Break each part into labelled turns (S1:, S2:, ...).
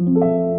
S1: thank you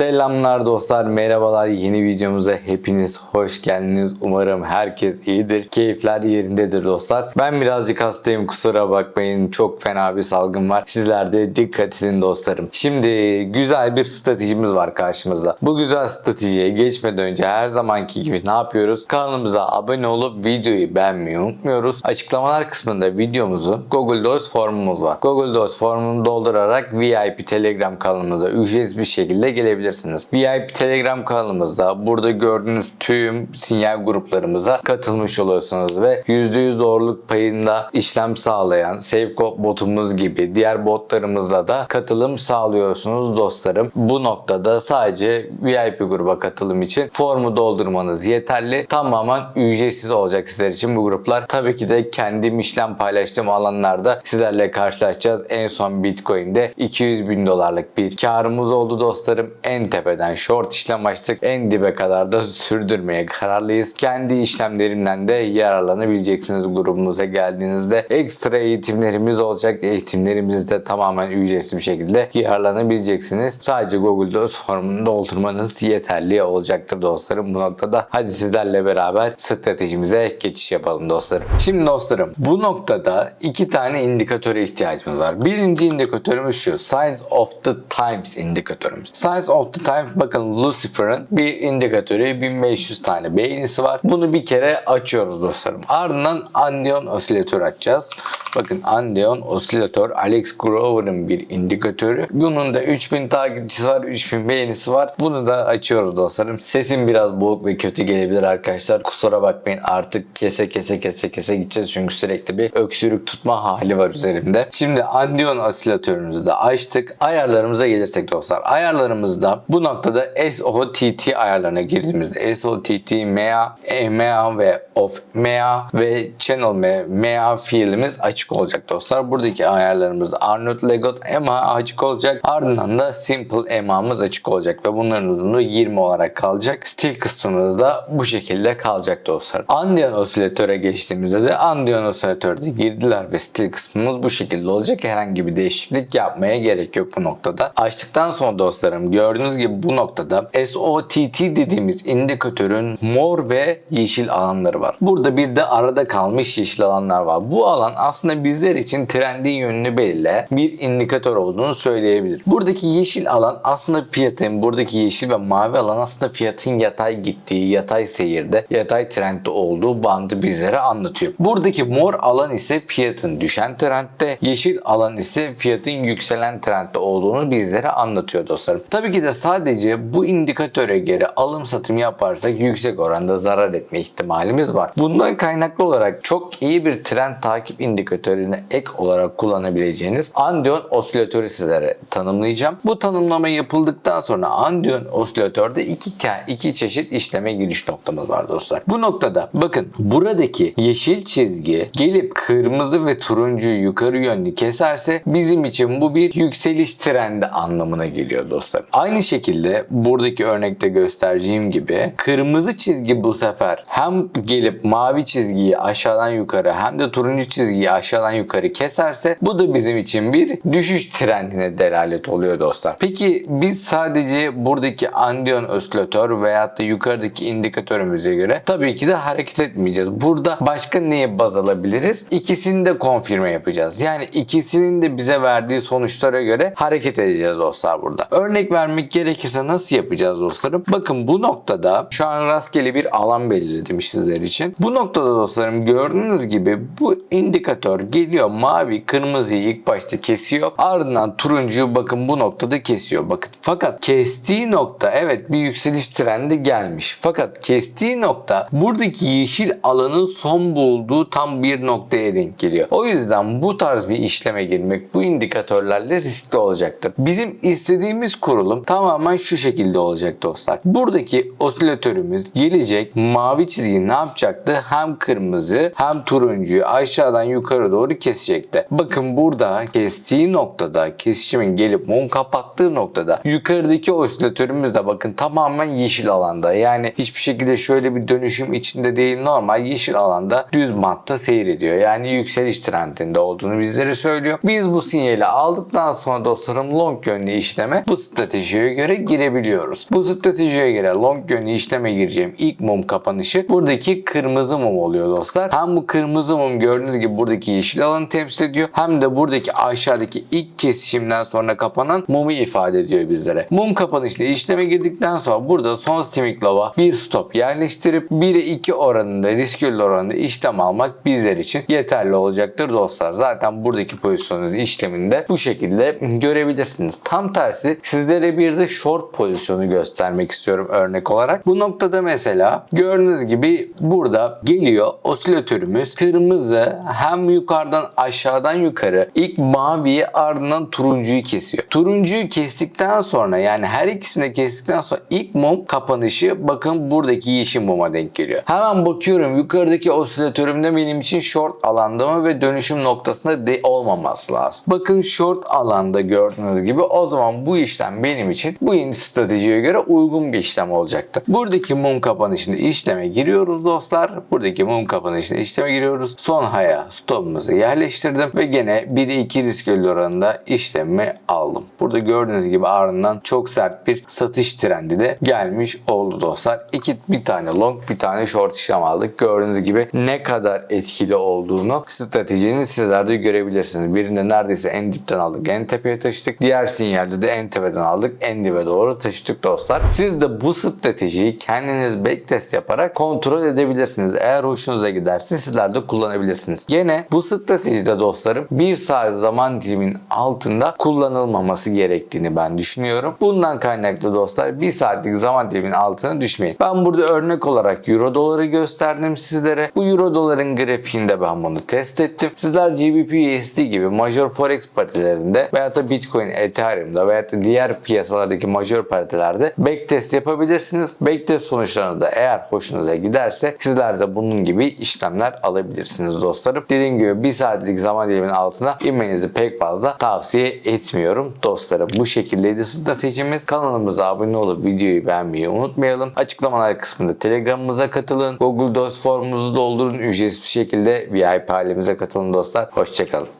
S1: Selamlar dostlar, merhabalar. Yeni videomuza hepiniz hoş geldiniz. Umarım herkes iyidir. Keyifler yerindedir dostlar. Ben birazcık hastayım kusura bakmayın. Çok fena bir salgın var. Sizler de dikkat edin dostlarım. Şimdi güzel bir stratejimiz var karşımızda. Bu güzel stratejiye geçmeden önce her zamanki gibi ne yapıyoruz? Kanalımıza abone olup videoyu beğenmeyi unutmuyoruz. Açıklamalar kısmında videomuzun Google Docs formumuz var. Google Docs formunu doldurarak VIP Telegram kanalımıza ücretsiz bir şekilde gelebilirsiniz. VIP Telegram kanalımızda burada gördüğünüz tüm sinyal gruplarımıza katılmış oluyorsunuz ve %100 doğruluk payında işlem sağlayan SafeCode botumuz gibi diğer botlarımızla da katılım sağlıyorsunuz dostlarım. Bu noktada sadece VIP gruba katılım için formu doldurmanız yeterli. Tamamen ücretsiz olacak sizler için bu gruplar. Tabii ki de kendim işlem paylaştığım alanlarda sizlerle karşılaşacağız. En son Bitcoin'de 200 bin dolarlık bir karımız oldu dostlarım. En tepeden short işlem açtık. En dibe kadar da sürdürmeye kararlıyız. Kendi işlemlerimden de yararlanabileceksiniz grubumuza geldiğinizde. Ekstra eğitimlerimiz olacak. Eğitimlerimizi de tamamen ücretsiz bir şekilde yararlanabileceksiniz. Sadece Google Docs formunu doldurmanız yeterli olacaktır dostlarım bu noktada. Hadi sizlerle beraber stratejimize geçiş yapalım dostlarım. Şimdi dostlarım bu noktada iki tane indikatöre ihtiyacımız var. Birinci indikatörümüz şu. Science of the Times indikatörümüz. Science of the Times bakın Lucifer'ın bir indikatörü 1500 tane beğenisi var. Bunu bir kere açıyoruz dostlarım. Ardından Andeon osilatör açacağız. Bakın Andeon osilatör Alex Grover'ın bir indikatörü. Bunun da 3000 takipçisi var, 3000 beğenisi var. Bunu da açıyoruz dostlarım. Sesim biraz boğuk ve kötü gelebilir arkadaşlar. Kusura bakmayın artık kese kese kese kese gideceğiz çünkü sürekli bir öksürük tutma hali var üzerimde. Şimdi Andeon osilatörümüzü de açtık. Ayarlarımıza gelirsek dostlar. Ayarlarımızda bu noktada SOTT ayarlarına girdiğimizde SOTT, MEA, EMEA ve OFF MEA ve Channel MEA, MEA fiilimiz açık olacak dostlar. Buradaki ayarlarımızda Arnold Legot EMA açık olacak. Ardından da Simple EMA'mız açık olacak ve bunların uzunluğu 20 olarak kalacak. Stil kısmımız da bu şekilde kalacak dostlar. Andeon osilatöre geçtiğimizde de Andeon osilatörde girdiler ve stil kısmımız bu şekilde olacak. Herhangi bir değişiklik yapmaya gerek yok bu noktada. Açtıktan sonra dostlarım gördüğünüz gibi bu noktada SOTT dediğimiz indikatörün mor ve yeşil alanları var. Burada bir de arada kalmış yeşil alanlar var. Bu alan aslında bizler için trendin yönünü belirleyen bir indikatör olduğunu söyleyebilir. Buradaki yeşil alan aslında fiyatın, buradaki yeşil ve mavi alan aslında fiyatın yatay gittiği, yatay seyirde, yatay trendde olduğu bandı bizlere anlatıyor. Buradaki mor alan ise fiyatın düşen trendde, yeşil alan ise fiyatın yükselen trendde olduğunu bizlere anlatıyor dostlarım. Tabii ki de sadece bu indikatöre göre alım satım yaparsak yüksek oranda zarar etme ihtimalimiz var. Bundan kaynaklı olarak çok iyi bir trend takip indikatörüne ek olarak kullanabileceğiniz Andeon osilatörü sizlere tanımlayacağım. Bu tanımlama yapıldıktan sonra Andeon osilatörde iki, iki çeşit işleme giriş noktamız var dostlar. Bu noktada bakın buradaki yeşil çizgi gelip kırmızı ve turuncuyu yukarı yönlü keserse bizim için bu bir yükseliş trendi anlamına geliyor dostlar. Aynı şekilde buradaki örnekte göstereceğim gibi kırmızı çizgi bu sefer hem gelip mavi çizgiyi aşağıdan yukarı hem de turuncu çizgiyi aşağıdan yukarı keserse bu da bizim için bir düşüş trendine delalet oluyor dostlar. Peki biz sadece buradaki Andeon osilatör veyahut da yukarıdaki indikatörümüze göre tabii ki de hareket etmeyeceğiz. Burada başka neye baz alabiliriz? İkisini de konfirme yapacağız. Yani ikisinin de bize verdiği sonuçlara göre hareket edeceğiz dostlar burada. Örnek vermek gerekirse nasıl yapacağız dostlarım? Bakın bu noktada şu an rastgele bir alan belirledim sizler için. Bu noktada dostlarım gördüğünüz gibi bu indikatör geliyor mavi kırmızıyı ilk başta kesiyor. Ardından turuncuyu bakın bu noktada kesiyor. Bakın fakat kestiği nokta evet bir yükseliş trendi gelmiş. Fakat kestiği nokta buradaki yeşil alanın son bulduğu tam bir noktaya denk geliyor. O yüzden bu tarz bir işleme girmek bu indikatörlerle riskli olacaktır. Bizim istediğimiz kurulum tamamen şu şekilde olacak dostlar. Buradaki osilatörümüz gelecek mavi çizgi ne yapacaktı? Hem kırmızı hem turuncuyu aşağıdan yukarı doğru kesecekti. Bakın burada kestiği noktada kesişimin gelip mum kapattığı noktada yukarıdaki osilatörümüz de bakın tamamen yeşil alanda. Yani hiçbir şekilde şöyle bir dönüşüm içinde değil normal yeşil alanda düz bantta seyrediyor. Yani yükseliş trendinde olduğunu bizlere söylüyor. Biz bu sinyali aldıktan sonra dostlarım long yönlü işleme bu stratejiye göre girebiliyoruz. Bu stratejiye göre long yönlü işleme gireceğim ilk mum kapanışı buradaki kırmızı mum oluyor dostlar. Hem bu kırmızı mum gördüğünüz gibi buradaki yeşil alanı temsil ediyor. Hem de buradaki aşağıdaki ilk kesişimden sonra kapanan mumu ifade ediyor bizlere. Mum kapanışla işleme girdikten sonra burada son simik lava bir stop yerleştirip 1'e 2 oranında riskli oranında işlem almak bizler için yeterli olacaktır dostlar. Zaten buradaki pozisyonu işleminde bu şekilde görebilirsiniz. Tam tersi sizlere bir de short pozisyonu göstermek istiyorum örnek olarak. Bu noktada mesela gördüğünüz gibi burada geliyor osilatörümüz kırmızı hem yukarıdan aşağıdan yukarı ilk maviyi ardından turuncuyu kesiyor. Turuncuyu kestikten sonra yani her ikisini kestikten sonra ilk mum kapanışı bakın buradaki yeşil muma denk geliyor. Hemen bakıyorum yukarıdaki osilatörümde benim için short alanda mı ve dönüşüm noktasında de olmaması lazım. Bakın short alanda gördüğünüz gibi o zaman bu işlem benim için bu yeni stratejiye göre uygun bir işlem olacaktır. Buradaki mum kapanışında işleme giriyoruz dostlar. Buradaki mum kapanışında işleme giriyoruz. Son haya stopumuzu yerleştirdim ve gene 1-2 risk oranında işlemi aldım. Burada gördüğünüz gibi ardından çok sert bir satış trendi de gelmiş oldu dostlar. İki bir tane long bir tane short işlem aldık. Gördüğünüz gibi ne kadar etkili olduğunu stratejinin sizler de görebilirsiniz. Birinde neredeyse en dipten aldık en tepeye taşıdık. Diğer sinyalde de en tepeden aldık en dibe doğru taşıdık dostlar. Siz de bu stratejiyi kendiniz backtest yaparak kontrol edebilirsiniz. Eğer hoşunuza giderse sizler de kullanabilirsiniz. Gene bu stratejide dostlarım bir saat zaman dilimin altında kullanılmaması gerektiğini ben düşünüyorum. Bundan kaynaklı dostlar bir saatlik zaman dilimin altına düşmeyin. Ben burada örnek olarak euro doları gösterdim sizlere. Bu euro doların grafiğinde ben bunu test ettim. Sizler GBP USD gibi major forex paritelerinde veya da Bitcoin, Ethereum'da veya da diğer piyasalardaki major paritelerde backtest yapabilirsiniz. Backtest sonuçlarını da eğer hoşunuza giderse sizler de bunun gibi işlemler alabilirsiniz dostlarım. Dediğim gibi bir saatlik zaman diliminin altına inmenizi pek fazla tavsiye etmiyorum dostlarım. Bu şekildeydi stratejimiz. Kanalımıza abone olup videoyu beğenmeyi unutmayalım. Açıklamalar kısmında Telegram'ımıza katılın. Google Docs formumuzu doldurun. Ücretsiz bir şekilde VIP ailemize katılın dostlar. Hoşçakalın.